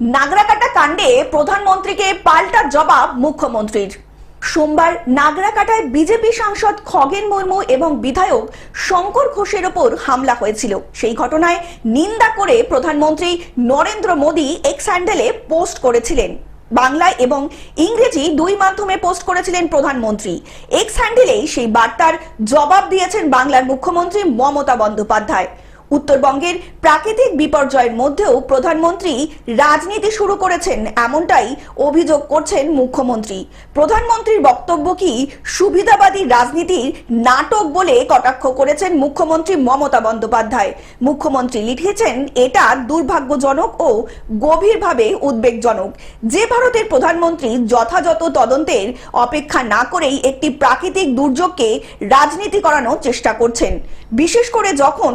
নাগরাকাটা কাণ্ডে প্রধানমন্ত্রীকে পাল্টা জবাব মুখ্যমন্ত্রীর। সোমবার নাগরাকাটায় বিজেপি সাংসদ খগেন মুর্মু এবং বিধায়ক শঙ্কর ঘোষের ওপর হামলা হয়েছিল। সেই ঘটনায় নিন্দা করে প্রধানমন্ত্রী নরেন্দ্র মোদী এক্স হ্যান্ডেলে পোস্ট করেছিলেন। বাংলায় এবং ইংরেজি দুই মাধ্যমে পোস্ট করেছিলেন প্রধানমন্ত্রী। এক্স হ্যান্ডেলেই সেই বার্তার জবাব দিয়েছেন বাংলার মুখ্যমন্ত্রী মমতা বন্দ্যোপাধ্যায়। উত্তরবঙ্গের প্রাকৃতিক বিপর্যয়ের মধ্যেও প্রধানমন্ত্রী রাজনীতি শুরু করেছেন এমনটাই অভিযোগ করছেন মুখ্যমন্ত্রী। প্রধানমন্ত্রীর বক্তব্য কি সুবিধাবাদী রাজনীতির নাটক বলে কটাক্ষ করেছেন মুখ্যমন্ত্রী মমতা বন্দ্যোপাধ্যায়। মুখ্যমন্ত্রী লিখেছেন, এটা দুর্ভাগ্যজনক ও গভীরভাবে উদ্বেগজনক। যে ভারতের প্রধানমন্ত্রী যথাযথ তদন্তের অপেক্ষা না করেই একটি প্রাকৃতিক দুর্যোগকে রাজনীতি করানোর চেষ্টা করছেন। বিশেষ করে যখন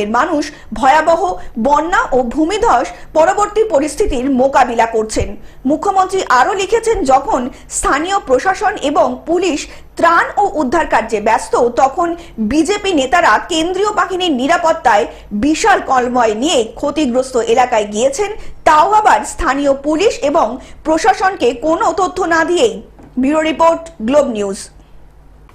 উত্তরবঙ্গের মানুষ ভয়াবহ বন্যা ও ভূমিধস পরবর্তী পরিস্থিতির মোকাবিলা করছেন। মুখ্যমন্ত্রী আরও লিখেছেন, যখন স্থানীয় প্রশাসন এবং পুলিশ ত্রাণ ও উদ্ধার কার্যে ব্যস্ত, তখন বিজেপি নেতারা কেন্দ্রীয় বাহিনীর নিরাপত্তায় বিশাল কলময় নিয়ে ক্ষতিগ্রস্ত এলাকায় গিয়েছেন। তাও আবার স্থানীয় পুলিশ এবং প্রশাসনকে কোনো তথ্য না দিয়েই। Bureau report, Globe News.